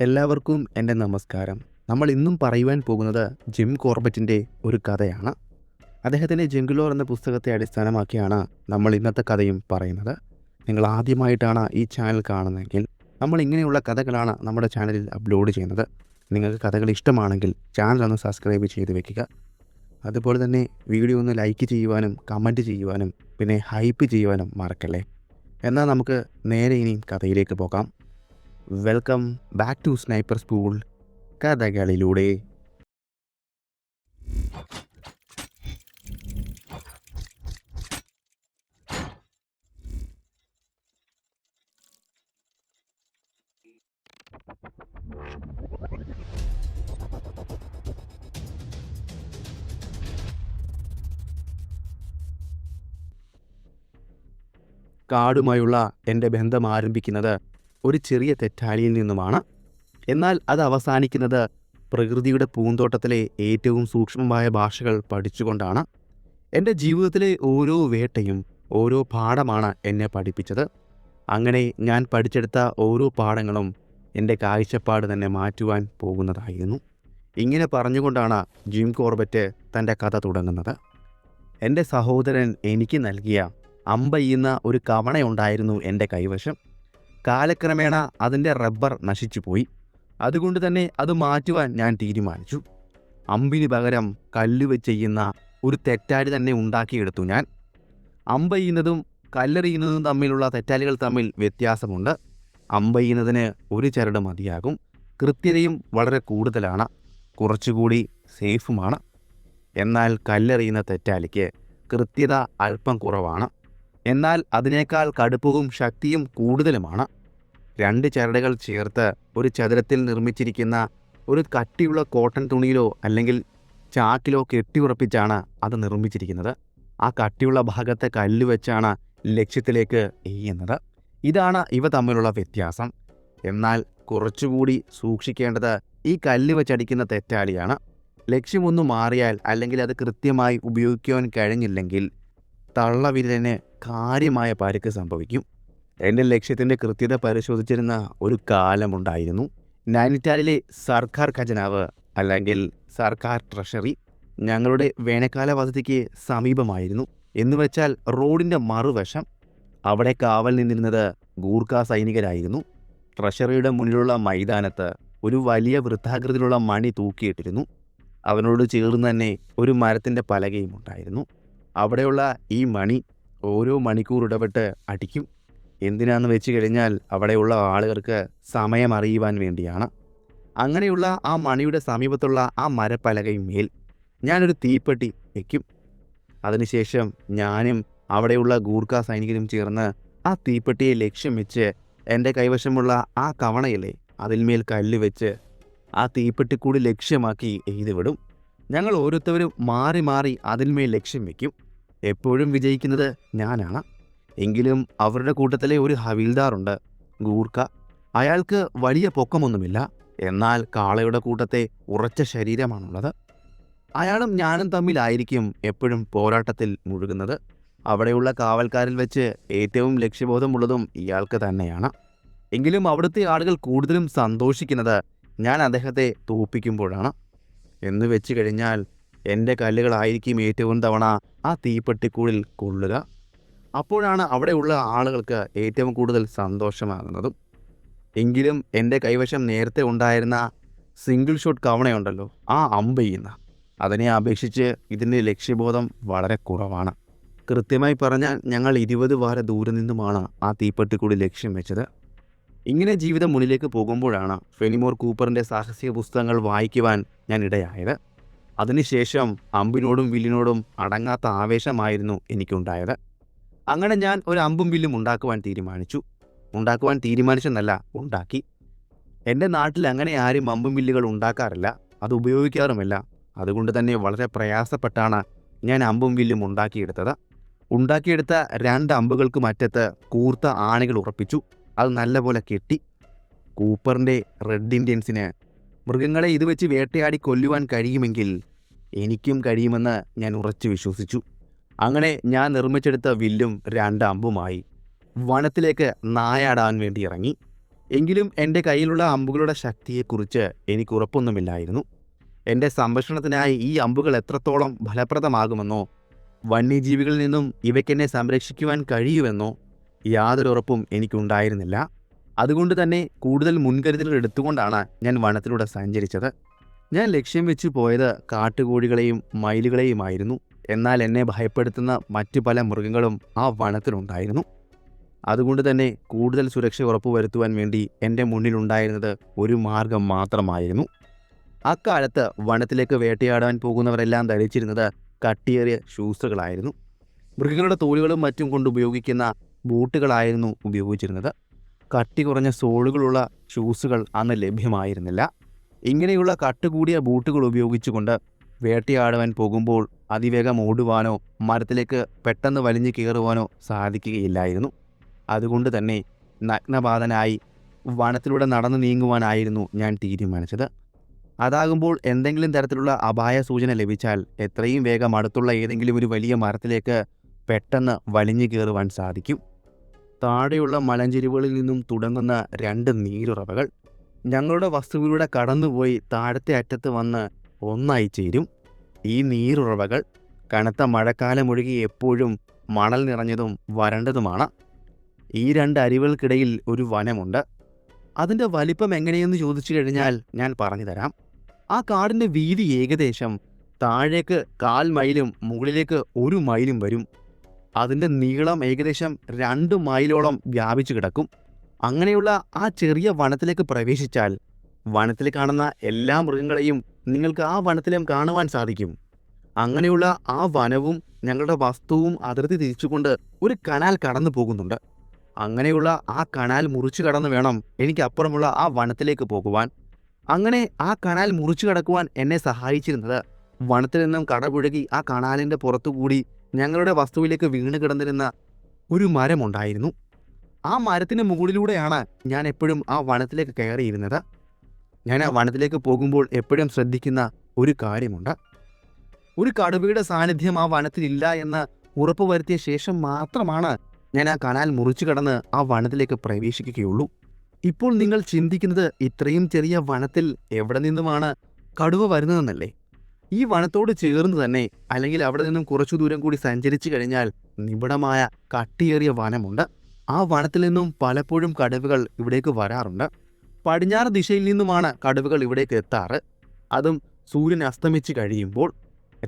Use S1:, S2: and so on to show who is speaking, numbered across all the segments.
S1: എല്ലാവർക്കും എന്റെ നമസ്കാരം. നമ്മൾ ഇന്നും പറയുവാൻ പോകുന്നത് ജിം കോർബറ്റിന്റെ ഒരു കഥയാണ്. അദ്ദേഹത്തിന്റെ ജംഗുലോർ എന്ന പുസ്തകത്തെ അടിസ്ഥാനമാക്കിയാണ് നമ്മൾ ഇന്നത്തെ കഥയും പറയുന്നത്. നിങ്ങൾ ആദ്യമായിട്ടാണ് ഈ ചാനൽ കാണുന്നതെങ്കിൽ നമ്മൾ ഇങ്ങനെയുള്ള കഥകളാണ് നമ്മുടെ ചാനലിൽ അപ്ലോഡ് ചെയ്യുന്നത്. നിങ്ങൾക്ക് കഥകൾ ഇഷ്ടമാണെങ്കിൽ ചാനൽ ഒന്ന് സബ്സ്ക്രൈബ് ചെയ്ത് വെക്കുക. അതുപോലെ തന്നെ വീഡിയോ ഒന്ന് ലൈക്ക് ചെയ്യുവാനും കമന്റ് ചെയ്യുവാനും പിന്നെ ഹൈപ്പ് ചെയ്യുവാനും മറക്കല്ലേ. എന്നാൽ നമുക്ക് നേരെ ഇനിയും കഥയിലേക്ക് പോകാം. Welcome back to sniper school കഥകളിലൂടെ. കാടുമായുള്ള എന്റെ ബന്ധം ആരംഭിക്കുന്നത് ഒരു ചെറിയ തെറ്റാലിയിൽ നിന്നുമാണ്. എന്നാൽ അത് അവസാനിക്കുന്നത് പ്രകൃതിയുടെ പൂന്തോട്ടത്തിലെ ഏറ്റവും സൂക്ഷ്മമായ ഭാഷകൾ പഠിച്ചുകൊണ്ടാണ്. എന്റെ ജീവിതത്തിലെ ഓരോ വേട്ടയും ഓരോ പാഠമാണ് എന്നെ പഠിപ്പിച്ചത്. അങ്ങനെ ഞാൻ പഠിച്ചെടുത്ത ഓരോ പാഠങ്ങളും എന്റെ കാഴ്ചപ്പാട് തന്നെ മാറ്റുവാൻ പോകുന്നതായിരുന്നു. ഇങ്ങനെ പറഞ്ഞുകൊണ്ടാണ് ജിം കോർബറ്റ് തന്റെ കഥ തുടങ്ങുന്നത്. എന്റെ സഹോദരൻ എനിക്ക് നൽകിയ അമ്പെയ്യുന്ന ഒരു കവണയുണ്ടായിരുന്നു എന്റെ കൈവശം. കാലക്രമേണ അതിന്റെ റബ്ബർ നശിച്ചു പോയി. അതുകൊണ്ട് തന്നെ അത് മാറ്റുവാൻ ഞാൻ തീരുമാനിച്ചു. അമ്പിന് പകരം കല്ല് ചെയ്യുന്ന ഒരു തെറ്റാലി തന്നെ ഉണ്ടാക്കിയെടുത്തു ഞാൻ. അമ്പെയ്യുന്നതും കല്ലെറിയുന്നതും തമ്മിലുള്ള തെറ്റാലികൾ തമ്മിൽ വ്യത്യാസമുണ്ട്. അമ്പെയ്യുന്നതിന് ഒരു ചരട് മതിയാകും. കൃത്യതയും വളരെ കൂടുതലാണ്. കുറച്ചുകൂടി സേഫുമാണ്. എന്നാൽ കല്ലെറിയുന്ന തെറ്റാലിക്ക് കൃത്യത അല്പം കുറവാണ്. എന്നാൽ അതിനേക്കാൾ കടുപ്പവും ശക്തിയും കൂടുതലുമാണ്. രണ്ട് ചരടുകൾ ചേർത്ത് ഒരു ചതുരത്തിൽ നിർമ്മിച്ചിരിക്കുന്ന ഒരു കട്ടിയുള്ള കോട്ടൺ തുണിയിലോ അല്ലെങ്കിൽ ചാക്കിലോ കെട്ടിയുറപ്പിച്ചാണ് അത് നിർമ്മിച്ചിരിക്കുന്നത്. ആ കട്ടിയുള്ള ഭാഗത്തെ കല്ല് വെച്ചാണ് ലക്ഷ്യത്തിലേക്ക് എയ്യുന്നത്. ഇതാണ് ഇവ തമ്മിലുള്ള വ്യത്യാസം. എന്നാൽ കുറച്ചുകൂടി സൂക്ഷിക്കേണ്ടത് ഈ കല്ല് വെച്ചടിക്കുന്ന തെറ്റാളിയാണ്. ലക്ഷ്യമൊന്നു മാറിയാൽ അല്ലെങ്കിൽ അത് കൃത്യമായി ഉപയോഗിക്കുവാൻ കഴിഞ്ഞില്ലെങ്കിൽ തള്ളവിരലിന് കാര്യമായ പരുക്ക് സംഭവിക്കും. എന്റെ ലക്ഷ്യത്തിന്റെ കൃത്യത പരിശോധിച്ചിരുന്ന ഒരു കാലമുണ്ടായിരുന്നു. നൈനിറ്റാലിലെ സർക്കാർ ഖജനാവ് അല്ലെങ്കിൽ സർക്കാർ ട്രഷറി ഞങ്ങളുടെ വേനൽക്കാല വസതിക്ക് സമീപമായിരുന്നു. എന്ന് വെച്ചാൽ റോഡിന്റെ മറുവശം അവിടെ കാവൽ നിന്നിരുന്നത് ഗൂർഖ സൈനികരായിരുന്നു. ട്രഷറിയുടെ മുന്നിലുള്ള മൈതാനത്ത് ഒരു വലിയ വൃത്താകൃതിയിലുള്ള മണി തൂക്കിയിട്ടിരുന്നു. അവനോട് ചേർന്ന് തന്നെ ഒരു മരത്തിന്റെ പലകയും ഉണ്ടായിരുന്നു അവിടെയുള്ള ഈ മണി ഓരോ മണിക്കൂർ ഇടപെട്ട് അടിക്കും. എന്തിനാന്ന് വെച്ച് കഴിഞ്ഞാൽ അവിടെയുള്ള ആളുകൾക്ക് സമയം അറിയുവാൻ വേണ്ടിയാണ്. അങ്ങനെയുള്ള ആ മണിയുടെ സമീപത്തുള്ള ആ മരപ്പലകയും മേൽ ഞാനൊരു തീപ്പെട്ടി വയ്ക്കും അതിനുശേഷം ഞാനും അവിടെയുള്ള ഗൂർഖ സൈനികരും ചേർന്ന് ആ തീപ്പെട്ടിയെ ലക്ഷ്യം വെച്ച് എന്റെ കൈവശമുള്ള ആ കവണയിലെ അതിന്മേൽ കല്ല് വെച്ച് ആ തീപ്പെട്ടി കൂടി ലക്ഷ്യമാക്കി എഴുതി വിടും. ഞങ്ങൾ ഓരോരുത്തരും മാറി മാറി അതിന്മേൽ ലക്ഷ്യം വയ്ക്കും എപ്പോഴും വിജയിക്കുന്നത് ഞാനാണ്. എങ്കിലും അവരുടെ കൂട്ടത്തിലെ ഒരു ഹവീൽദാറുണ്ട് ഗൂർക്ക അയാൾക്ക് വലിയ പൊക്കമൊന്നുമില്ല. എന്നാൽ കാളയുടെ കൂട്ടത്തെ ഉറച്ച ശരീരമാണുള്ളത്. അയാളും ഞാനും തമ്മിലായിരിക്കും എപ്പോഴും പോരാട്ടത്തിൽ മുഴുകുന്നത്. അവിടെയുള്ള കാവൽക്കാരിൽ വെച്ച് ഏറ്റവും ലക്ഷ്യബോധമുള്ളതും ഇയാൾക്ക് തന്നെയാണ്. എങ്കിലും അവിടുത്തെ ആളുകൾ കൂടുതലും സന്തോഷിക്കുന്നത് ഞാൻ അദ്ദേഹത്തെ തോപ്പിക്കുമ്പോഴാണ്. എന്ന് വെച്ച് കഴിഞ്ഞാൽ എന്റെ കല്ലുകളായിരിക്കും ഏറ്റവും തവണ ആ തീപ്പെട്ടിക്കൂടിൽ കൊള്ളുക. അപ്പോഴാണ് അവിടെയുള്ള ആളുകൾക്ക് ഏറ്റവും കൂടുതൽ സന്തോഷമാകുന്നതും. എങ്കിലും എന്റെ കൈവശം നേരത്തെ ഉണ്ടായിരുന്ന സിംഗിൾ ഷോട്ട് കവണയുണ്ടല്ലോ ആ അമ്പ് ചെയ്യുന്ന. അതിനെ അപേക്ഷിച്ച് ഇതിന്റെ ലക്ഷ്യബോധം വളരെ കുറവാണ്. കൃത്യമായി പറഞ്ഞാൽ ഞങ്ങൾ ഇരുപത് വാര ദൂരെ നിന്നുമാണ് ആ തീപ്പെട്ടിക്കൂടി ലക്ഷ്യം വെച്ചത്. ഇങ്ങനെ ജീവിതം മുന്നിലേക്ക് പോകുമ്പോഴാണ് ഫെനിമോർ കൂപ്പറിന്റെ സാഹസിക പുസ്തകങ്ങൾ വായിക്കുവാൻ ഞാൻ ഇടയായത്. അതിനുശേഷം അമ്പിനോടും വില്ലിനോടും അടങ്ങാത്ത ആവേശമായിരുന്നു എനിക്കുണ്ടായത്. അങ്ങനെ ഞാൻ ഒരു അമ്പും വില്ലും ഉണ്ടാക്കുവാൻ തീരുമാനിച്ചു. ഉണ്ടാക്കുവാൻ തീരുമാനിച്ചെന്നല്ല ഉണ്ടാക്കി. എന്റെ നാട്ടിൽ അങ്ങനെ ആരും അമ്പും വില്ലുകൾ ഉണ്ടാക്കാറില്ല അത് ഉപയോഗിക്കാറുമില്ല. അതുകൊണ്ട് തന്നെ വളരെ പ്രയാസപ്പെട്ടാണ് ഞാൻ അമ്പും വില്ലും ഉണ്ടാക്കിയെടുത്തത്. ഉണ്ടാക്കിയെടുത്ത രണ്ട് അമ്പുകൾക്ക് മറ്റത്ത് കൂർത്ത ആണികൾ ഉറപ്പിച്ചു. അത് നല്ലപോലെ കെട്ടി. കൂപ്പറിന്റെ റെഡ് ഇന്ത്യൻസിന് മൃഗങ്ങളെ ഇത് വെച്ച് വേട്ടയാടി കൊല്ലുവാൻ കഴിയുമെങ്കിൽ എനിക്കും കഴിയുമെന്ന് ഞാൻ ഉറച്ചു വിശ്വസിച്ചു. അങ്ങനെ ഞാൻ നിർമ്മിച്ചെടുത്ത വില്ലും രണ്ടമ്പുമായി വനത്തിലേക്ക് നായാടാൻ വേണ്ടി ഇറങ്ങി. എങ്കിലും എന്റെ കയ്യിലുള്ള അമ്പുകളുടെ ശക്തിയെക്കുറിച്ച് എനിക്ക് ഉറപ്പൊന്നുമില്ലായിരുന്നു. എന്റെ സംരക്ഷണത്തിനായി ഈ അമ്പുകൾ എത്രത്തോളം ഫലപ്രദമാകുമെന്നോ വന്യജീവികളിൽ നിന്നും ഇവയ്ക്കെന്നെ സംരക്ഷിക്കുവാൻ കഴിയുമെന്നോ യാതൊരു ഉറപ്പും എനിക്കുണ്ടായിരുന്നില്ല. അതുകൊണ്ട് തന്നെ കൂടുതൽ മുൻകരുതലുകൾ എടുത്തുകൊണ്ടാണ് ഞാൻ വനത്തിലൂടെ സഞ്ചരിച്ചത്. ഞാൻ ലക്ഷ്യം വെച്ച് പോയത് കാട്ടുകോഴികളെയും മയിലുകളെയുമായിരുന്നു. എന്നാൽ എന്നെ ഭയപ്പെടുത്തുന്ന മറ്റു പല മൃഗങ്ങളും ആ വനത്തിലുണ്ടായിരുന്നു. അതുകൊണ്ട് തന്നെ കൂടുതൽ സുരക്ഷ ഉറപ്പുവരുത്തുവാൻ വേണ്ടി എന്റെ മുന്നിലുണ്ടായിരുന്നത് ഒരു മാർഗം മാത്രമായിരുന്നു. അക്കാലത്ത് വനത്തിലേക്ക് വേട്ടയാടാൻ പോകുന്നവരെല്ലാം ധരിച്ചിരുന്നത് കട്ടിയേറിയ ഷൂസുകളായിരുന്നു മൃഗങ്ങളുടെ തോലുകളും മറ്റും കൊണ്ട് ഉപയോഗിക്കുന്ന ബൂട്ടുകളായിരുന്നു ഉപയോഗിച്ചിരുന്നത്. കട്ടി കുറഞ്ഞ സോളുകളുള്ള ഷൂസുകൾ അന്ന് ലഭ്യമായിരുന്നില്ല. ഇങ്ങനെയുള്ള കട്ടുകൂടിയ ബൂട്ടുകൾ ഉപയോഗിച്ചുകൊണ്ട് വേട്ടയാടുവാൻ പോകുമ്പോൾ അതിവേഗം ഓടുവാനോ മരത്തിലേക്ക് പെട്ടെന്ന് വലിഞ്ഞു കയറുവാനോ സാധിക്കുകയില്ലായിരുന്നു. അതുകൊണ്ട് തന്നെ നഗ്നപാതനായി വനത്തിലൂടെ നടന്നു നീങ്ങുവാനായിരുന്നു ഞാൻ തീരുമാനിച്ചത്. അതാകുമ്പോൾ എന്തെങ്കിലും തരത്തിലുള്ള അപായ സൂചന ലഭിച്ചാൽ എത്രയും വേഗം അടുത്തുള്ള ഏതെങ്കിലും ഒരു വലിയ മരത്തിലേക്ക് പെട്ടെന്ന് വലിഞ്ഞു കയറുവാൻ സാധിക്കും. താഴെയുള്ള മലഞ്ചെരിവുകളിൽ നിന്നും തുടങ്ങുന്ന രണ്ട് നീരുറവകൾ ഞങ്ങളുടെ വസ്തുവിലൂടെ കടന്നുപോയി താഴത്തെ അറ്റത്ത് വന്ന് ഒന്നായി ചേരും. ഈ നീരുറവകൾ കനത്ത മഴക്കാലം ഒഴുകി എപ്പോഴും മണൽ നിറഞ്ഞതും വരണ്ടതുമാണ്. ഈ രണ്ട് അരുവികൾക്കിടയിൽ ഒരു വനമുണ്ട്. അതിന്റെ വലിപ്പം എങ്ങനെയെന്ന് ചോദിച്ചു കഴിഞ്ഞാൽ ഞാൻ പറഞ്ഞു തരാം. ആ കാടിന്റെ വീതി ഏകദേശം താഴേക്ക് കാൽ മൈലും മുകളിലേക്ക് ഒരു മൈലും വരും. അതിന്റെ നീളം ഏകദേശം രണ്ട് മൈലോളം വ്യാപിച്ചു കിടക്കും. അങ്ങനെയുള്ള ആ ചെറിയ വനത്തിലേക്ക് പ്രവേശിച്ചാൽ വനത്തിൽ കാണുന്ന എല്ലാ മൃഗങ്ങളെയും നിങ്ങൾക്ക് ആ വനത്തിലും കാണുവാൻ സാധിക്കും. അങ്ങനെയുള്ള ആ വനവും ഞങ്ങളുടെ വസ്തുവും അതിർത്തി തിരിച്ചുകൊണ്ട് ഒരു കനാൽ കടന്നു പോകുന്നുണ്ട്. അങ്ങനെയുള്ള ആ കനാൽ മുറിച്ചു കടന്ന് വേണം എനിക്ക് അപ്പുറമുള്ള ആ വനത്തിലേക്ക് പോകുവാൻ. അങ്ങനെ ആ കനാൽ മുറിച്ചു കടക്കുവാൻ എന്നെ സഹായിച്ചിരുന്നത് വനത്തിൽ നിന്നും കടപുഴകി ആ കനാലിന്റെ പുറത്തുകൂടി ഞങ്ങളുടെ വസ്തുവിലേക്ക് വീണ് കിടന്നിരുന്ന ഒരു മരമുണ്ടായിരുന്നു. ആ മരത്തിന് മുകളിലൂടെയാണ് ഞാൻ എപ്പോഴും ആ വനത്തിലേക്ക് കയറിയിരുന്നത്. ഞാൻ ആ വനത്തിലേക്ക് പോകുമ്പോൾ എപ്പോഴും ശ്രദ്ധിക്കുന്ന ഒരു കാര്യമുണ്ട്. ഒരു കടുവയുടെ സാന്നിധ്യം ആ വനത്തിലില്ല എന്ന് ഉറപ്പ് വരുത്തിയ ശേഷം മാത്രമാണ് ഞാൻ ആ കനാൽ മുറിച്ചു കടന്ന് ആ വനത്തിലേക്ക് പ്രവേശിക്കുകയുള്ളൂ. ഇപ്പോൾ നിങ്ങൾ ചിന്തിക്കുന്നത് ഇത്രയും ചെറിയ വനത്തിൽ എവിടെ നിന്നുമാണ് കടുവ വരുന്നതെന്നല്ലേ? ഈ വനത്തോട് ചേർന്ന് തന്നെ അല്ലെങ്കിൽ അവിടെ നിന്നും കുറച്ചു ദൂരം കൂടി സഞ്ചരിച്ചു കഴിഞ്ഞാൽ നിബിഡമായ കട്ടിയേറിയ വനമുണ്ട്. ആ വനത്തിൽ നിന്നും പലപ്പോഴും കടുവകൾ ഇവിടേക്ക് വരാറുണ്ട്. പടിഞ്ഞാറ് ദിശയിൽ നിന്നുമാണ് കടുവകൾ ഇവിടേക്ക് എത്താറ്. അതും സൂര്യൻ അസ്തമിച്ച് കഴിയുമ്പോൾ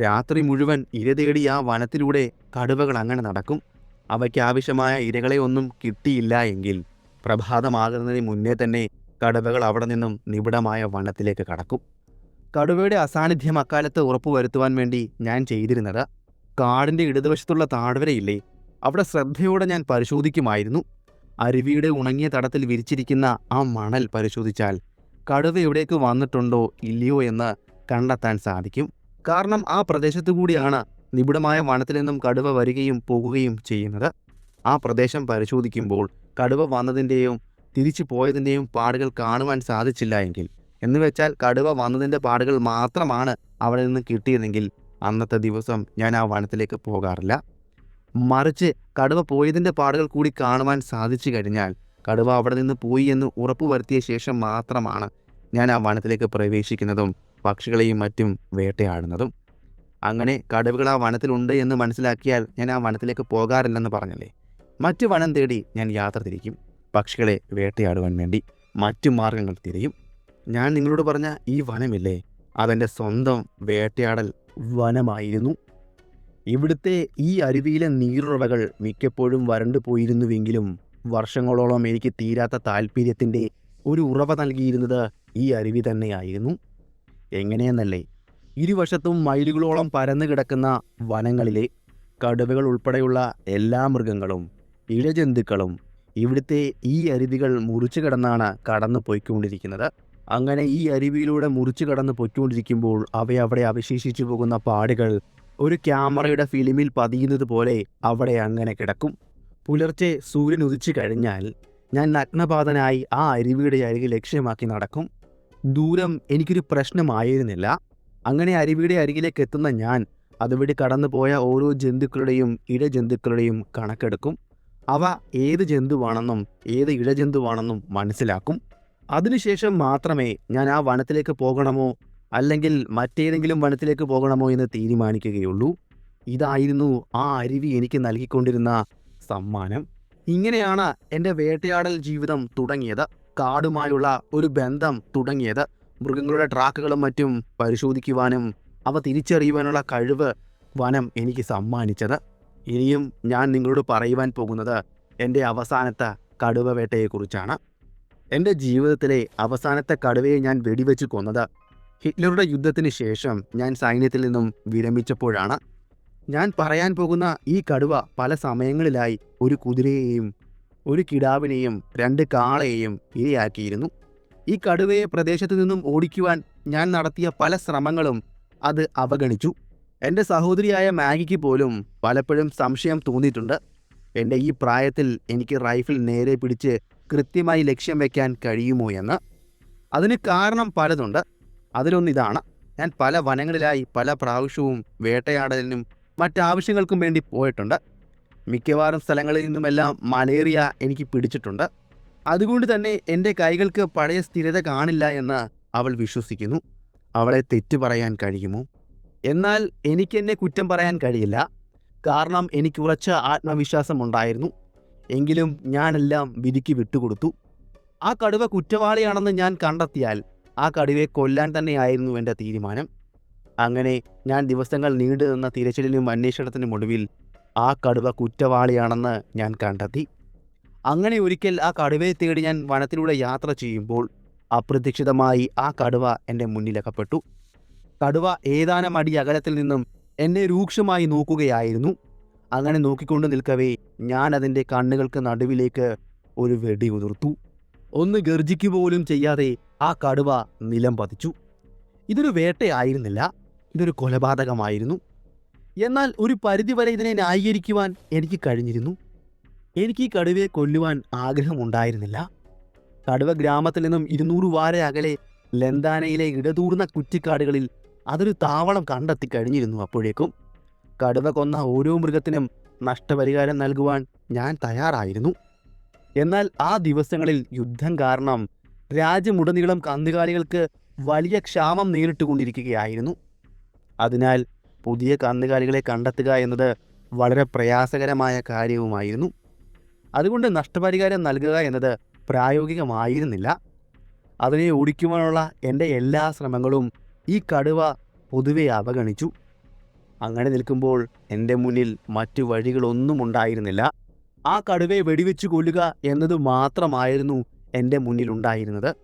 S1: രാത്രി മുഴുവൻ ഇര തേടി ആ വനത്തിലൂടെ കടുവകൾ അങ്ങനെ നടക്കും. അവയ്ക്ക് ആവശ്യമായ ഇരകളെ ഒന്നും കിട്ടിയില്ല എങ്കിൽ പ്രഭാതമാകുന്നതിന് മുന്നേ തന്നെ കടുവകൾ അവിടെ നിന്നും നിബിഡമായ വനത്തിലേക്ക് കടക്കും. കടുവയുടെ അസാന്നിധ്യം അക്കാലത്ത് ഉറപ്പുവരുത്തുവാൻ വേണ്ടി ഞാൻ ചെയ്തിരുന്നത്. കാടിന്റെ ഇടതുവശത്തുള്ള താഴ്വരയില്ലേ അവിടെ ശ്രദ്ധയോടെ ഞാൻ പരിശോധിക്കുമായിരുന്നു. അരുവിയുടെ ഉണങ്ങിയ തടത്തിൽ വിരിച്ചിരിക്കുന്ന ആ മണൽ പരിശോധിച്ചാൽ കടുവ എവിടേക്ക് വന്നിട്ടുണ്ടോ ഇല്ലയോ എന്ന് കണ്ടെത്താൻ സാധിക്കും. കാരണം ആ പ്രദേശത്തു കൂടിയാണ് നിബിഡമായ വനത്തിൽ നിന്നും കടുവ വരികയും പോകുകയും ചെയ്യുന്നത്. ആ പ്രദേശം പരിശോധിക്കുമ്പോൾ കടുവ വന്നതിന്റെയും തിരിച്ചു പോയതിന്റെയും പാടുകൾ കാണുവാൻ സാധിച്ചില്ല എങ്കിൽ എന്ന് വെച്ചാൽ കടുവ വന്നതിന്റെ പാടുകൾ മാത്രമാണ് അവിടെ നിന്ന് കിട്ടിയതെങ്കിൽ അന്നത്തെ ദിവസം ഞാൻ ആ വനത്തിലേക്ക് പോകാറില്ല. മറിച്ച് കടുവ പോയതിന്റെ പാടുകൾ കൂടി കാണുവാൻ സാധിച്ചു കഴിഞ്ഞാൽ കടുവ അവിടെ നിന്ന് പോയി എന്ന് ഉറപ്പുവരുത്തിയ ശേഷം മാത്രമാണ് ഞാൻ ആ വനത്തിലേക്ക് പ്രവേശിക്കുന്നതും പക്ഷികളെയും മറ്റും വേട്ടയാടുന്നതും. അങ്ങനെ കടുവകൾ ആ വനത്തിലുണ്ട് എന്ന് മനസ്സിലാക്കിയാൽ ഞാൻ ആ വനത്തിലേക്ക് പോകാറില്ലെന്ന് പറഞ്ഞല്ലേ? മറ്റു വനം തേടി ഞാൻ യാത്ര തിരിക്കും. പക്ഷികളെ വേട്ടയാടുവാൻ വേണ്ടി മറ്റു മാർഗങ്ങൾ തിരയും. ഞാൻ നിങ്ങളോട് പറഞ്ഞ ഈ വനമില്ലേ അതെന്റെ സ്വന്തം വേട്ടയാടൽ വനമായിരുന്നു. ഇവിടുത്തെ ഈ അരുവിയിലെ നീരുറവകൾ മിക്കപ്പോഴും വരണ്ടു പോയിരുന്നുവെങ്കിലും വർഷങ്ങളോളം എനിക്ക് തീരാത്ത താല്പര്യത്തിന്റെ ഒരു ഉറവ നൽകിയിരുന്നത് ഈ അരുവി തന്നെയായിരുന്നു. എങ്ങനെയെന്നല്ലേ ഇരുവശത്തും മൈലുകളോളം പരന്നു കിടക്കുന്ന വനങ്ങളിലെ കടുവകൾ ഉൾപ്പെടെയുള്ള എല്ലാ മൃഗങ്ങളും ഇഴജന്തുക്കളും ഇവിടുത്തെ ഈ അരുവികൾ മുറിച്ചു കിടന്നാണ് കടന്നു പോയിക്കൊണ്ടിരിക്കുന്നത് അങ്ങനെ ഈ അരുവിയിലൂടെ മുറിച്ചു കടന്ന് പൊയ്ക്കൊണ്ടിരിക്കുമ്പോൾ അവയവിടെ അവശേഷിച്ചു പോകുന്ന പാടുകൾ ഒരു ക്യാമറയുടെ ഫിലിമിൽ പതിയുന്നത് പോലെ അവിടെ അങ്ങനെ കിടക്കും. പുലർച്ചെ സൂര്യൻ ഉദിച്ചു കഴിഞ്ഞാൽ ഞാൻ നഗ്നപാതനായി ആ അരുവിയുടെ അരികിൽ ലക്ഷ്യമാക്കി നടക്കും. ദൂരം എനിക്കൊരു പ്രശ്നമായിരുന്നില്ല. അങ്ങനെ അരുവിയുടെ അരികിലേക്ക് എത്തുന്ന ഞാൻ അതുവഴി കടന്നുപോയ ഓരോ ജന്തുക്കളുടെയും ഇഴജന്തുക്കളുടെയും കണക്കെടുക്കും. അവ ഏത് ജന്തുവാണെന്നും ഏത് ഇഴജന്തുവാണെന്നും മനസ്സിലാക്കും. അതിനുശേഷം മാത്രമേ ഞാൻ ആ വനത്തിലേക്ക് പോകണമോ അല്ലെങ്കിൽ മറ്റേതെങ്കിലും വനത്തിലേക്ക് പോകണമോ എന്ന് തീരുമാനിക്കുകയുള്ളൂ. ഇതായിരുന്നു ആ അരുവി എനിക്ക് നൽകിക്കൊണ്ടിരുന്ന സമ്മാനം. ഇങ്ങനെയാണ് എന്റെ വേട്ടയാടൽ ജീവിതം തുടങ്ങിയത്. കാടുമായുള്ള ഒരു ബന്ധം തുടങ്ങിയത്. മൃഗങ്ങളുടെ ട്രാക്കുകളും മറ്റും പരിശോധിക്കുവാനും അവ തിരിച്ചറിയുവാനുള്ള കഴിവ് വനം എനിക്ക് സമ്മാനിച്ചത്. ഇനിയും ഞാൻ നിങ്ങളോട് പറയുവാൻ പോകുന്നത് എന്റെ അവസാനത്തെ കടുവ വേട്ടയെക്കുറിച്ചാണ്. എന്റെ ജീവിതത്തിലെ അവസാനത്തെ കടുവയെ ഞാൻ വെടിവെച്ച് കൊന്നത്. ഹിറ്റ്ലറുടെ യുദ്ധത്തിന് ശേഷം ഞാൻ സൈന്യത്തിൽ നിന്നും വിരമിച്ചപ്പോഴാണ്. ഞാൻ പറയാൻ പോകുന്ന ഈ കടുവ പല സമയങ്ങളിലായി ഒരു കുതിരയെയും ഒരു കിടാവിനെയും രണ്ട് കാളയെയും ഇരയാക്കിയിരുന്നു. ഈ കടുവയെ പ്രദേശത്തു നിന്നും ഓടിക്കുവാൻ ഞാൻ നടത്തിയ പല ശ്രമങ്ങളും അത് അവഗണിച്ചു. എന്റെ സഹോദരിയായ മാഗിക്ക് പോലും പലപ്പോഴും സംശയം തോന്നിയിട്ടുണ്ട്. എന്റെ ഈ പ്രായത്തിൽ എനിക്ക് റൈഫിൾ നേരെ പിടിച്ച് കൃത്യമായി ലക്ഷ്യം വയ്ക്കാൻ കഴിയുമോ എന്ന്. അതിന് കാരണം പലതുണ്ട്. അതിലൊന്നിതാണ് ഞാൻ പല വനങ്ങളിലായി പല പ്രാവശ്യവും വേട്ടയാടലിനും മറ്റാവശ്യങ്ങൾക്കും വേണ്ടി പോയിട്ടുണ്ട്. മിക്കവാറും സ്ഥലങ്ങളിൽ നിന്നുമെല്ലാം മലേറിയ എനിക്ക് പിടിച്ചിട്ടുണ്ട്. അതുകൊണ്ട് തന്നെ എന്റെ കൈകൾക്ക് പഴയ സ്ഥിരത കാണില്ല എന്ന് അവൾ വിശ്വസിക്കുന്നു. അവളെ തെറ്റു പറയാൻ കഴിയുമോ? എന്നാൽ എനിക്കെന്നെ കുറ്റം പറയാൻ കഴിയില്ല. കാരണം എനിക്ക് ഉറച്ച ആത്മവിശ്വാസമുണ്ടായിരുന്നു എങ്കിലും ഞാനെല്ലാം വിധിക്ക് വിട്ടുകൊടുത്തു. ആ കടുവ കുറ്റവാളിയാണെന്ന് ഞാൻ കണ്ടെത്തിയാൽ ആ കടുവയെ കൊല്ലാൻ തന്നെയായിരുന്നു എന്റെ തീരുമാനം. അങ്ങനെ ഞാൻ ദിവസങ്ങൾ നീണ്ടു നിന്ന തിരച്ചിലിനും അന്വേഷണത്തിനും ഒടുവിൽ ആ കടുവ കുറ്റവാളിയാണെന്ന് ഞാൻ കണ്ടെത്തി. അങ്ങനെ ഒരിക്കൽ ആ കടുവയെ തേടി ഞാൻ വനത്തിലൂടെ യാത്ര ചെയ്യുമ്പോൾ അപ്രതീക്ഷിതമായി ആ കടുവ എന്റെ മുന്നിലകപ്പെട്ടു. കടുവ ഏതാനും അടി അകലത്തിൽ നിന്നും എന്നെ രൂക്ഷമായി നോക്കുകയായിരുന്നു. അങ്ങനെ നോക്കിക്കൊണ്ട് നിൽക്കവേ ഞാൻ അതിന്റെ കണ്ണുകൾക്ക് നടുവിലേക്ക് ഒരു വെടി ഉതിർത്തു. ഒന്ന് ഗർജിക്കുപോലും ചെയ്യാതെ ആ കടുവ നിലം പതിച്ചു. ഇതൊരു വേട്ടയായിരുന്നില്ല ഇതൊരു കൊലപാതകമായിരുന്നു. എന്നാൽ ഒരു പരിധിവരെ ഇതിനെ ന്യായീകരിക്കുവാൻ എനിക്ക് കഴിഞ്ഞിരുന്നു. എനിക്ക് ഈ കടുവയെ കൊല്ലുവാൻ ആഗ്രഹമുണ്ടായിരുന്നില്ല. കടുവ ഗ്രാമത്തിൽ നിന്നും ഇരുന്നൂറ് വാര അകലെ ലന്താനയിലെ ഇടതൂർന്ന കുറ്റിക്കാടുകളിൽ അതൊരു താവളം കണ്ടെത്തി കഴിഞ്ഞിരുന്നു അപ്പോഴേക്കും. കടുവ കൊന്ന ഓരോ മൃഗത്തിനും നഷ്ടപരിഹാരം നൽകുവാൻ ഞാൻ തയ്യാറായിരുന്നു. എന്നാൽ ആ ദിവസങ്ങളിൽ യുദ്ധം കാരണം രാജ്യമുടനീളം കന്നുകാലികൾക്ക് വലിയ ക്ഷാമം നേരിട്ടുകൊണ്ടിരിക്കുകയായിരുന്നു. അതിനാൽ പുതിയ കന്നുകാലികളെ കണ്ടെത്തുക എന്നത് വളരെ പ്രയാസകരമായ കാര്യവുമായിരുന്നു. അതുകൊണ്ട് നഷ്ടപരിഹാരം നൽകുക എന്നത് പ്രായോഗികമായിരുന്നില്ല. അതിനെ ഓടിക്കുവാനുള്ള എന്റെ എല്ലാ ശ്രമങ്ങളും ഈ കടുവ പൊതുവെ അവഗണിച്ചു. അങ്ങനെ നിൽക്കുമ്പോൾ എന്റെ മുന്നിൽ മറ്റു വഴികളൊന്നും ഉണ്ടായിരുന്നില്ല. ആ കടുവയെ വെടിവെച്ച് കൊല്ലുക എന്നത് മാത്രമായിരുന്നു എന്റെ മുന്നിൽ മുന്നിലുണ്ടായിരുന്നത്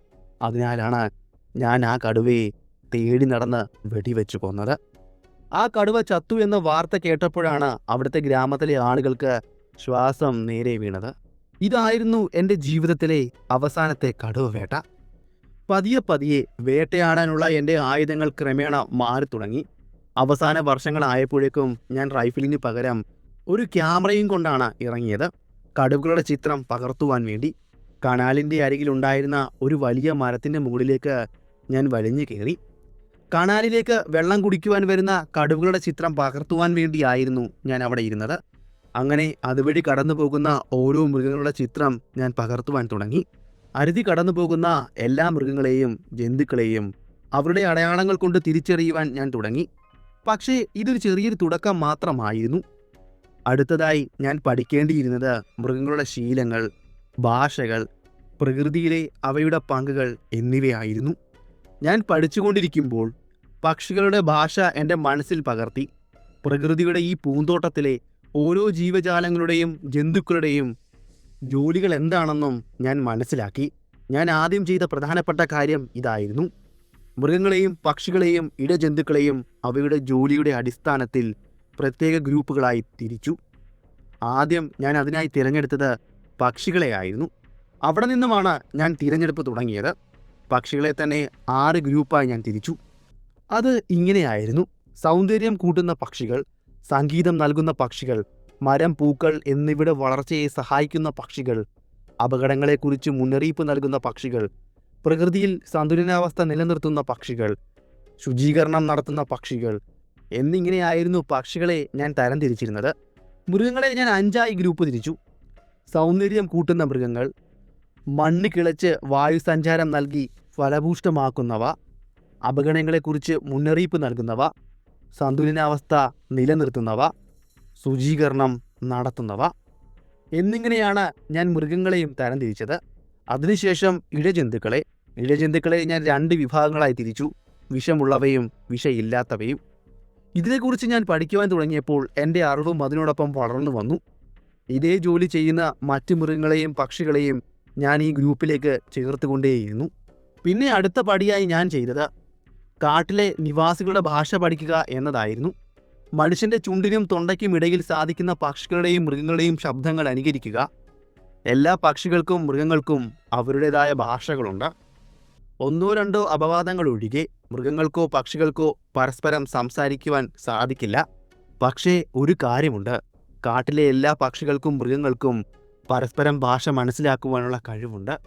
S1: അതിനാലാണ് ഞാൻ ആ കടുവയെ തേടി നടന്ന് വെടിവെച്ച് കൊന്നത്. ആ കടുവ ചത്തു എന്ന വാർത്ത കേട്ടപ്പോഴാണ് അവിടുത്തെ ഗ്രാമത്തിലെ ആളുകൾക്ക് ശ്വാസം നേരെ വീണത്. ഇതായിരുന്നു എന്റെ ജീവിതത്തിലെ അവസാനത്തെ കടുവ വേട്ട. പതിയെ പതിയെ വേട്ടയാടാനുള്ള എന്റെ ആയുധങ്ങൾ ക്രമേണ മാറി തുടങ്ങി അവസാന വർഷങ്ങളായപ്പോഴേക്കും ഞാൻ റൈഫിലിന് പകരം ഒരു ക്യാമറയും കൊണ്ടാണ് ഇറങ്ങിയത്. കടുവകളുടെ ചിത്രം പകർത്തുവാൻ വേണ്ടി. കനാലിന്റെ അരികിലുണ്ടായിരുന്ന ഒരു വലിയ മരത്തിന്റെ മുകളിലേക്ക് ഞാൻ വലിഞ്ഞു കയറി. കനാലിലേക്ക് വെള്ളം കുടിക്കുവാൻ വരുന്ന കടുവകളുടെ ചിത്രം പകർത്തുവാൻ വേണ്ടിയായിരുന്നു ഞാൻ അവിടെ ഇരുന്നത്. അങ്ങനെ അതുവഴി കടന്നു പോകുന്ന ഓരോ മൃഗങ്ങളുടെ ചിത്രം ഞാൻ പകർത്തുവാൻ തുടങ്ങി. അരുതി കടന്നു പോകുന്ന എല്ലാ മൃഗങ്ങളെയും ജന്തുക്കളെയും അവരുടെ അടയാളങ്ങൾ കൊണ്ട് തിരിച്ചറിയുവാൻ ഞാൻ തുടങ്ങി. പക്ഷേ ഇതൊരു ചെറിയൊരു തുടക്കം മാത്രമായിരുന്നു. അടുത്തതായി ഞാൻ പഠിക്കേണ്ടിയിരുന്നത് മൃഗങ്ങളുടെ ശീലങ്ങൾ ഭാഷകൾ പ്രകൃതിയിലെ അവയുടെ പങ്കുകൾ എന്നിവയായിരുന്നു. ഞാൻ പഠിച്ചുകൊണ്ടിരിക്കുമ്പോൾ പക്ഷികളുടെ ഭാഷ എന്റെ മനസ്സിൽ പകർത്തി. പ്രകൃതിയുടെ ഈ പൂന്തോട്ടത്തിലെ ഓരോ ജീവജാലങ്ങളുടെയും ജന്തുക്കളുടെയും ജോലികൾ എന്താണെന്നും ഞാൻ മനസ്സിലാക്കി. ഞാൻ ആദ്യം ചെയ്ത പ്രധാനപ്പെട്ട കാര്യം ഇതായിരുന്നു. മൃഗങ്ങളെയും പക്ഷികളെയും ഇടജന്തുക്കളെയും അവയുടെ ജോലിയുടെ അടിസ്ഥാനത്തിൽ പ്രത്യേക ഗ്രൂപ്പുകളായി തിരിച്ചു. ആദ്യം ഞാൻ അതിനായി തിരഞ്ഞെടുത്തത് പക്ഷികളെയായിരുന്നു. അവിടെ നിന്നുമാണ് ഞാൻ തിരഞ്ഞെടുപ്പ് തുടങ്ങിയത്. പക്ഷികളെ തന്നെ ആറ് ഗ്രൂപ്പായി ഞാൻ തിരിച്ചു. അത് ഇങ്ങനെയായിരുന്നു. സൗന്ദര്യം കൂട്ടുന്ന പക്ഷികൾ സംഗീതം നൽകുന്ന പക്ഷികൾ മരം പൂക്കൾ എന്നിവയുടെ വളർച്ചയെ സഹായിക്കുന്ന പക്ഷികൾ അപകടങ്ങളെക്കുറിച്ച് മുന്നറിയിപ്പ് നൽകുന്ന പക്ഷികൾ പ്രകൃതിയിൽ സന്തുലനാവസ്ഥ നിലനിർത്തുന്ന പക്ഷികൾ ശുചീകരണം നടത്തുന്ന പക്ഷികൾ എന്നിങ്ങനെയായിരുന്നു പക്ഷികളെ ഞാൻ തരംതിരിച്ചിരുന്നത്. മൃഗങ്ങളെ ഞാൻ അഞ്ചായി ഗ്രൂപ്പ് തിരിച്ചു. സൗന്ദര്യം കൂട്ടുന്ന മൃഗങ്ങൾ മണ്ണ് കിളച്ച് വായു സഞ്ചാരം നൽകി ഫലഭൂഷ്ടമാക്കുന്നവ അപകടങ്ങളെക്കുറിച്ച് മുന്നറിയിപ്പ് നൽകുന്നവ സന്തുലനാവസ്ഥ നിലനിർത്തുന്നവ ശുചീകരണം നടത്തുന്നവ എന്നിങ്ങനെയാണ് ഞാൻ മൃഗങ്ങളെയും തരംതിരിച്ചത്. അതിനുശേഷം ഇഴജന്തുക്കളെ ഇഴജന്തുക്കളെ ഞാൻ രണ്ട് വിഭാഗങ്ങളായി തിരിച്ചു. വിഷമുള്ളവയും വിഷയില്ലാത്തവയും. ഇതിനെക്കുറിച്ച് ഞാൻ പഠിക്കുവാൻ തുടങ്ങിയപ്പോൾ എന്റെ അറിവും അതിനോടൊപ്പം വളർന്നു വന്നു. ഇതേ ജോലി ചെയ്യുന്ന മറ്റ് മൃഗങ്ങളെയും പക്ഷികളെയും ഞാൻ ഈ ഗ്രൂപ്പിലേക്ക് ചേർത്തുകൊണ്ടേയിരുന്നു. പിന്നെ അടുത്ത പടിയായി ഞാൻ ചെയ്തത് കാട്ടിലെ നിവാസികളുടെ ഭാഷ പഠിക്കുക എന്നതായിരുന്നു. മനുഷ്യന്റെ ചുണ്ടിനും തൊണ്ടയ്ക്കും ഇടയിൽ സാധിക്കുന്ന പക്ഷികളുടെയും മൃഗങ്ങളുടെയും ശബ്ദങ്ങൾ അനുകരിക്കുക. എല്ലാ പക്ഷികൾക്കും മൃഗങ്ങൾക്കും അവരുടേതായ ഭാഷകളുണ്ട്. ഒന്നോ രണ്ടോ അപവാദങ്ങൾ ഒഴികെ മൃഗങ്ങൾക്കോ പക്ഷികൾക്കോ പരസ്പരം സംസാരിക്കുവാൻ സാധിക്കില്ല. പക്ഷേ ഒരു കാര്യമുണ്ട്. കാട്ടിലെ എല്ലാ പക്ഷികൾക്കും മൃഗങ്ങൾക്കും പരസ്പരം ഭാഷ മനസ്സിലാക്കുവാനുള്ള കഴിവുണ്ട്.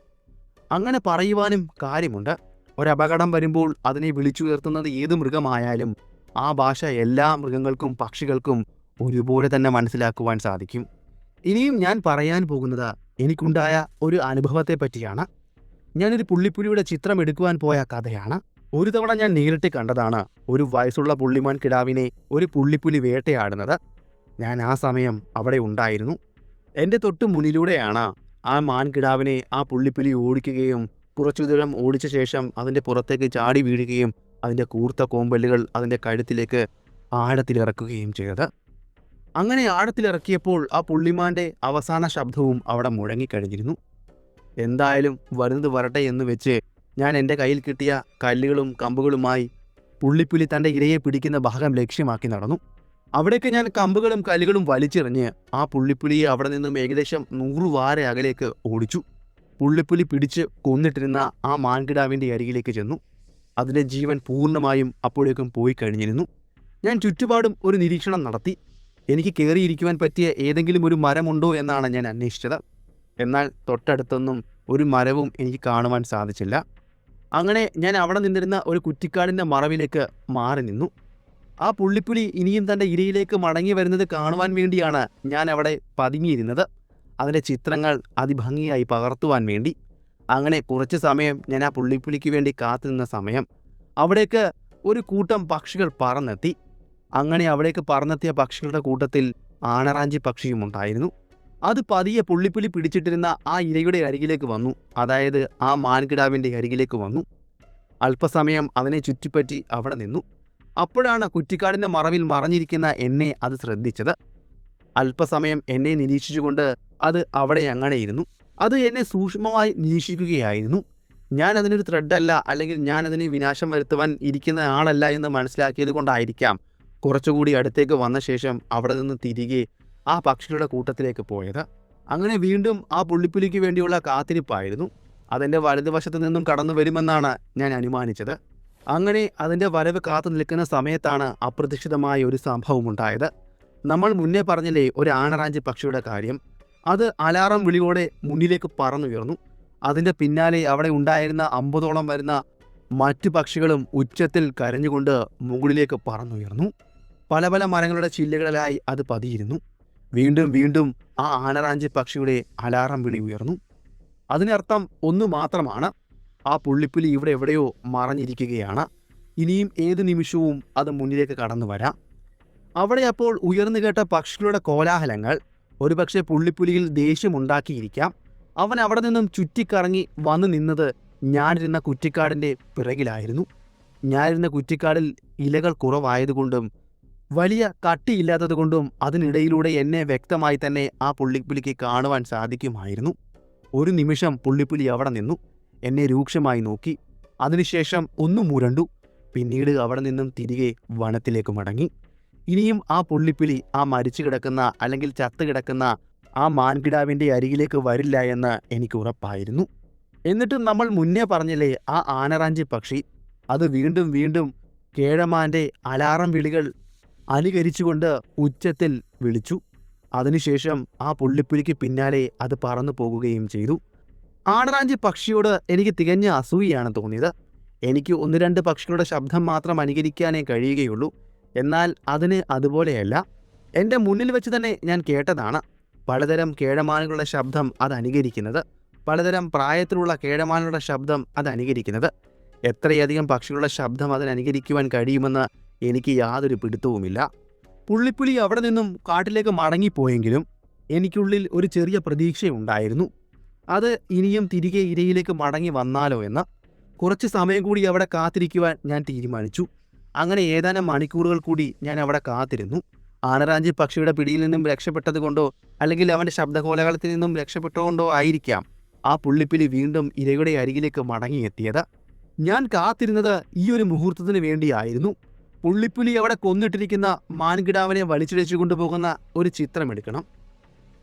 S1: അങ്ങനെ പറയുവാനും കാര്യമുണ്ട്. ഒരപകടം വരുമ്പോൾ അതിനെ വിളിച്ചുയർത്തുന്നത് ഏത് മൃഗമായാലും ആ ഭാഷ എല്ലാ മൃഗങ്ങൾക്കും പക്ഷികൾക്കും ഒരുപോലെ തന്നെ മനസ്സിലാക്കുവാൻ സാധിക്കും. ഇനിയും ഞാൻ പറയാൻ പോകുന്നത് എനിക്കുണ്ടായ ഒരു അനുഭവത്തെ പറ്റിയാണ് ഞാനൊരു പുള്ളിപ്പുലിയുടെ ചിത്രം എടുക്കുവാൻ പോയ കഥയാണ്. ഒരു തവണ ഞാൻ നേരിട്ട് കണ്ടതാണ് ഒരു വയസ്സുള്ള പുള്ളിമാൻ കിടാവിനെ ഒരു പുള്ളിപ്പുലി വേട്ടയാടുന്നത്. ഞാൻ ആ സമയം അവിടെ ഉണ്ടായിരുന്നു. എന്റെ തൊട്ട് മുന്നിലൂടെയാണ് ആ മാൻകിടാവിനെ ആ പുള്ളിപ്പുലി ഓടിക്കുകയും കുറച്ചു ദൂരം ഓടിച്ച ശേഷം അതിന്റെ പുറത്തേക്ക് ചാടി വീഴുകയും അതിന്റെ കൂർത്ത കോമ്പല്ലുകൾ അതിന്റെ കഴുത്തിലേക്ക് ആഴത്തിലിറക്കുകയും ചെയ്തത്. അങ്ങനെ ആഴത്തിലിറക്കിയപ്പോൾ ആ പുള്ളിമാന്റെ അവസാന ശബ്ദവും അവിടെ മുഴങ്ങിക്കഴിഞ്ഞിരുന്നു. എന്തായാലും വരുന്നത് വരട്ടെ എന്ന് വെച്ച് ഞാൻ എന്റെ കയ്യിൽ കിട്ടിയ കല്ലുകളും കമ്പുകളുമായി പുള്ളിപ്പുലി തന്റെ ഇരയെ പിടിക്കുന്ന ഭാഗം ലക്ഷ്യമാക്കി നടന്നു. അവിടേക്ക് ഞാൻ കമ്പുകളും കല്ലുകളും വലിച്ചെറിഞ്ഞ് ആ പുള്ളിപ്പുലിയെ അവിടെ നിന്നും ഏകദേശം നൂറ് വാര അകലേക്ക് ഓടിച്ചു. പുള്ളിപ്പുലി പിടിച്ച് കൊന്നിട്ടിരുന്ന ആ മാൻകിടാവിന്റെ അരികിലേക്ക് ചെന്നു. അതിന്റെ ജീവൻ പൂർണമായും അപ്പോഴേക്കും പോയി കഴിഞ്ഞിരുന്നു. ഞാൻ ചുറ്റുപാടും ഒരു നിരീക്ഷണം നടത്തി. എനിക്ക് കയറിയിരിക്കുവാൻ പറ്റിയ ഏതെങ്കിലും ഒരു മരമുണ്ടോ എന്നാണ് ഞാൻ അന്വേഷിച്ചത്. എന്നാൽ തൊട്ടടുത്തൊന്നും ഒരു മരവും എനിക്ക് കാണുവാൻ സാധിച്ചില്ല. അങ്ങനെ ഞാൻ അവിടെ നിന്നിരുന്ന ഒരു കുറ്റിക്കാടിന്റെ മറവിലേക്ക് മാറി നിന്നു. ആ പുള്ളിപ്പുലി ഇനിയും തന്റെ ഇരയിലേക്ക് മടങ്ങി വരുന്നത് കാണുവാൻ വേണ്ടിയാണ് ഞാൻ അവിടെ പതുങ്ങിയിരുന്നത്. അതിന്റെ ചിത്രങ്ങൾ അതിഭംഗിയായി പകർത്തുവാൻ വേണ്ടി. അങ്ങനെ കുറച്ച് സമയം ഞാൻ ആ പുള്ളിപ്പുലിക്ക് വേണ്ടി കാത്തുനിന്ന സമയം. അവിടേക്ക് ഒരു കൂട്ടം പക്ഷികൾ പറന്നെത്തി. അങ്ങനെ അവിടേക്ക് പറന്നെത്തിയ പക്ഷികളുടെ കൂട്ടത്തിൽ ആണറാഞ്ചി പക്ഷിയും ഉണ്ടായിരുന്നു. അത് പതിയെ പുള്ളിപ്പുലി പിടിച്ചിട്ടിരുന്ന ആ ഇരയുടെ അരികിലേക്ക് വന്നു. അതായത് ആ മാൻകിടാവിന്റെ അരികിലേക്ക് വന്നു. അല്പസമയം അതിനെ ചുറ്റിപ്പറ്റി അവിടെ നിന്നു. അപ്പോഴാണ് കുറ്റിക്കാടിന്റെ മറവിൽ മറഞ്ഞിരിക്കുന്ന എന്നെ അത് ശ്രദ്ധിച്ചത്. അല്പസമയം എന്നെ നിരീക്ഷിച്ചുകൊണ്ട് അത് അവിടെ അങ്ങനെ ഇരുന്നു. അത് എന്നെ സൂക്ഷ്മമായി നിരീക്ഷിക്കുകയായിരുന്നു. ഞാൻ അതിനൊരു ത്രെഡല്ല അല്ലെങ്കിൽ ഞാൻ അതിന് വിനാശം വരുത്തുവാൻ ഇരിക്കുന്ന ആളല്ല എന്ന് മനസ്സിലാക്കിയത് കൊണ്ടായിരിക്കാം കുറച്ചുകൂടി അടുത്തേക്ക് വന്ന ശേഷം അവിടെ നിന്ന് തിരികെ ആ പക്ഷികളുടെ കൂട്ടത്തിലേക്ക് പോയത്. അങ്ങനെ വീണ്ടും ആ പുള്ളിപ്പുലിക്ക് വേണ്ടിയുള്ള കാത്തിരിപ്പായിരുന്നു. അതിന്റെ വലതുവശത്ത് നിന്നും കടന്നു വരുമെന്നാണ് ഞാൻ അനുമാനിച്ചത്. അങ്ങനെ അതിന്റെ വരവ് കാത്തു നിൽക്കുന്ന സമയത്താണ് അപ്രതീക്ഷിതമായ ഒരു സംഭവം ഉണ്ടായത്. നമ്മൾ മുന്നേ പറഞ്ഞില്ലേ ഒരു ആണറാഞ്ചി പക്ഷിയുടെ കാര്യം. അത് അലാറം വിളിയോടെ മുന്നിലേക്ക് പറന്നുയർന്നു. അതിന്റെ പിന്നാലെ അവിടെ ഉണ്ടായിരുന്ന അമ്പതോളം വരുന്ന മറ്റു പക്ഷികളും ഉച്ചത്തിൽ കരഞ്ഞുകൊണ്ട് മുകളിലേക്ക് പറന്നുയർന്നു. പല പല മരങ്ങളുടെ ചില്ലകളിലായി അത് പതിയിരുന്നു. വീണ്ടും വീണ്ടും ആ ആനറാഞ്ചി പക്ഷിയുടെ അലാറം വിളി ഉയർന്നു. അതിനർത്ഥം ഒന്നു മാത്രമാണ്. ആ പുള്ളിപ്പുലി ഇവിടെ എവിടെയോ മറഞ്ഞിരിക്കുകയാണ്. ഇനിയും ഏത് നിമിഷവും അത് മുന്നിലേക്ക് കടന്നു വരാം. അവിടെ അപ്പോൾ ഉയർന്നു കേട്ട പക്ഷികളുടെ കോലാഹലങ്ങൾ ഒരുപക്ഷെ പുള്ളിപ്പുലിയിൽ ദേഷ്യമുണ്ടാക്കിയിരിക്കാം. അവൻ അവിടെ നിന്നും ചുറ്റിക്കറങ്ങി വന്നു നിന്നത് ഞാനിരുന്ന കുറ്റിക്കാടിന്റെ പിറകിലായിരുന്നു. ഞാനിരുന്ന കുറ്റിക്കാടിൽ ഇലകൾ കുറവായതുകൊണ്ടും വലിയ കട്ടിയില്ലാത്തതുകൊണ്ടും അതിനിടയിലൂടെ എന്നെ വ്യക്തമായി തന്നെ ആ പുള്ളിപ്പുലിക്ക് കാണുവാൻ സാധിക്കുമായിരുന്നു. ഒരു നിമിഷം പുള്ളിപ്പുലി അവിടെ നിന്നു. എന്നെ രൂക്ഷമായി നോക്കി. അതിനുശേഷം ഒന്നും മുരണ്ടു പിന്നീട് അവിടെ നിന്നും തിരികെ വനത്തിലേക്ക് മടങ്ങി. ഇനിയും ആ പുള്ളിപ്പുലി ആ മരിച്ചു കിടക്കുന്ന അല്ലെങ്കിൽ ചത്തു കിടക്കുന്ന ആ മാൻകിടാവിന്റെ അരികിലേക്ക് വരില്ല എന്ന് എനിക്ക് ഉറപ്പായിരുന്നു. എന്നിട്ടും നമ്മൾ മുന്നേ പറഞ്ഞില്ലേ ആ ആനറാഞ്ചി പക്ഷി. അത് വീണ്ടും വീണ്ടും കേഴമാന്റെ അലാറം വിളികൾ അനുകരിച്ചുകൊണ്ട് ഉച്ചത്തിൽ വിളിച്ചു. അതിനുശേഷം ആ പുള്ളിപ്പുലിക്ക് പിന്നാലെ അത് പറന്നു പോകുകയും ചെയ്തു. ആടറാഞ്ചി പക്ഷിയോട് എനിക്ക് തികഞ്ഞ അസൂയയാണ് തോന്നിയത്. എനിക്ക് ഒന്ന് രണ്ട് പക്ഷികളുടെ ശബ്ദം മാത്രം അനുകരിക്കാനേ കഴിയുകയുള്ളൂ. എന്നാൽ അതിന് അതുപോലെയല്ല. എന്റെ മുന്നിൽ വെച്ച് തന്നെ ഞാൻ കേട്ടതാണ്. പലതരം കേഴമാനുകളുടെ ശബ്ദം അത് അനുകരിക്കുന്നത്. പലതരം പ്രായത്തിലുള്ള കേഴമാനുകളുടെ ശബ്ദം അത് അനുകരിക്കുന്നത്. എത്രയധികം പക്ഷികളുടെ ശബ്ദം അതിനനുകരിക്കുവാൻ കഴിയുമെന്ന് എനിക്ക് യാതൊരു പിടുത്തവുമില്ല. പുള്ളിപ്പുലി അവിടെ നിന്നും കാട്ടിലേക്ക് മടങ്ങിപ്പോയെങ്കിലും എനിക്കുള്ളിൽ ഒരു ചെറിയ പ്രതീക്ഷയുണ്ടായിരുന്നു. അത് ഇനിയും തിരികെ ഇരയിലേക്ക് മടങ്ങി വന്നാലോ എന്ന് കുറച്ച് സമയം കൂടി അവിടെ കാത്തിരിക്കുവാൻ ഞാൻ തീരുമാനിച്ചു. അങ്ങനെ ഏതാനും മണിക്കൂറുകൾ കൂടി ഞാൻ അവിടെ കാത്തിരുന്നു. ആനറാഞ്ചി പക്ഷിയുടെ പിടിയിൽ നിന്നും രക്ഷപ്പെട്ടത് കൊണ്ടോ അല്ലെങ്കിൽ അവന്റെ ശബ്ദകോലകളത്തിൽ നിന്നും രക്ഷപ്പെട്ടുകൊണ്ടോ ആയിരിക്കാം ആ പുള്ളിപ്പിലി വീണ്ടും ഇരയുടെ അരികിലേക്ക് മടങ്ങിയെത്തിയത്. ഞാൻ കാത്തിരുന്നത് ഈ ഒരു മുഹൂർത്തത്തിന് വേണ്ടിയായിരുന്നു. പുള്ളിപ്പുലി അവിടെ കൊന്നിട്ടിരിക്കുന്ന മാൻകിടാവിനെ വലിച്ചിഴച്ചു കൊണ്ടുപോകുന്ന ഒരു ചിത്രം ചിത്രമെടുക്കണം.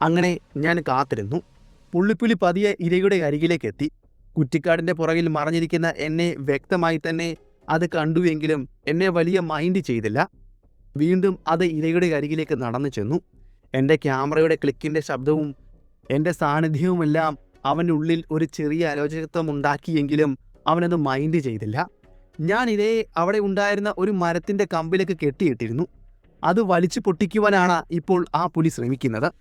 S1: അങ്ങനെ ഞാൻ കാത്തിരുന്നു. പുള്ളിപ്പുലി പതിയെ ഇരയുടെ അരികിലേക്ക് എത്തി കുറ്റിക്കാടിന്റെ പുറകിൽ മറഞ്ഞിരിക്കുന്ന എന്നെ വ്യക്തമായി തന്നെ അത് കണ്ടുവെങ്കിലും എന്നെ വലിയ മൈൻഡ് ചെയ്തില്ല. വീണ്ടും അത് ഇരയുടെ അരികിലേക്ക് നടന്നു ചെന്നു. എന്റെ ക്യാമറയുടെ ക്ലിക്കിന്റെ ശബ്ദവും എന്റെ സാന്നിധ്യവുമെല്ലാം അവനുള്ളിൽ ഒരു ചെറിയ അരോചകത്വം ഉണ്ടാക്കിയെങ്കിലും അവനത് മൈൻഡ് ചെയ്തില്ല. ഞാൻ ഇതേ അവിടെ ഉണ്ടായിരുന്ന ഒരു മരത്തിന്റെ കമ്പിലേക്ക് കെട്ടിയിട്ടിരുന്നു. അത് വലിച്ചു പൊട്ടിക്കുവാനാണ് ഇപ്പോൾ ആ പുലി ശ്രമിക്കുന്നത്.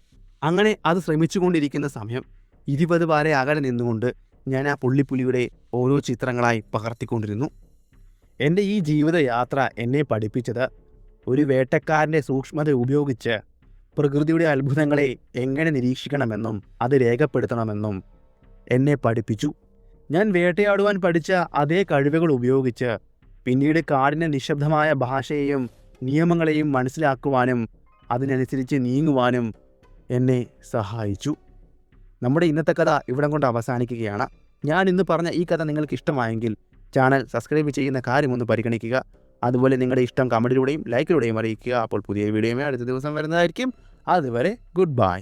S1: അങ്ങനെ അത് ശ്രമിച്ചുകൊണ്ടിരിക്കുന്ന സമയം ഇരുപത് വാരെ അകലെ നിന്നുകൊണ്ട് ഞാൻ ആ പുള്ളിപ്പുലിയുടെ ഓരോ ചിത്രങ്ങളായി പകർത്തിക്കൊണ്ടിരുന്നു. എന്റെ ഈ ജീവിതയാത്ര എന്നെ പഠിപ്പിച്ചത് ഒരു വേട്ടക്കാരന്റെ സൂക്ഷ്മത ഉപയോഗിച്ച് പ്രകൃതിയുടെ അത്ഭുതങ്ങളെ എങ്ങനെ നിരീക്ഷിക്കണമെന്നും അത് രേഖപ്പെടുത്തണമെന്നും എന്നെ പഠിപ്പിച്ചു. ഞാൻ വേട്ടയാടുവാൻ പഠിച്ച അതേ കഴിവുകൾ ഉപയോഗിച്ച് പിന്നീട് കാടിന്റെ നിശബ്ദമായ ഭാഷയെയും നിയമങ്ങളെയും മനസ്സിലാക്കുവാനും അതിനനുസരിച്ച് നീങ്ങുവാനും എന്നെ സഹായിച്ചു. നമ്മുടെ ഇന്നത്തെ കഥ ഇവിടം കൊണ്ട് അവസാനിക്കുകയാണ്. ഞാൻ ഇന്ന് പറഞ്ഞ ഈ കഥ നിങ്ങൾക്ക് ഇഷ്ടമായെങ്കിൽ ചാനൽ സബ്സ്ക്രൈബ് ചെയ്യുന്ന കാര്യം ഒന്ന് പരിഗണിക്കുക. അതുപോലെ നിങ്ങളുടെ ഇഷ്ടം കമന്റിലൂടെയും ലൈക്കിലൂടെയും അറിയിക്കുക. അപ്പോൾ പുതിയ വീഡിയോയുമായി അടുത്ത ദിവസം വരുന്നതായിരിക്കും. അതുവരെ ഗുഡ് ബൈ.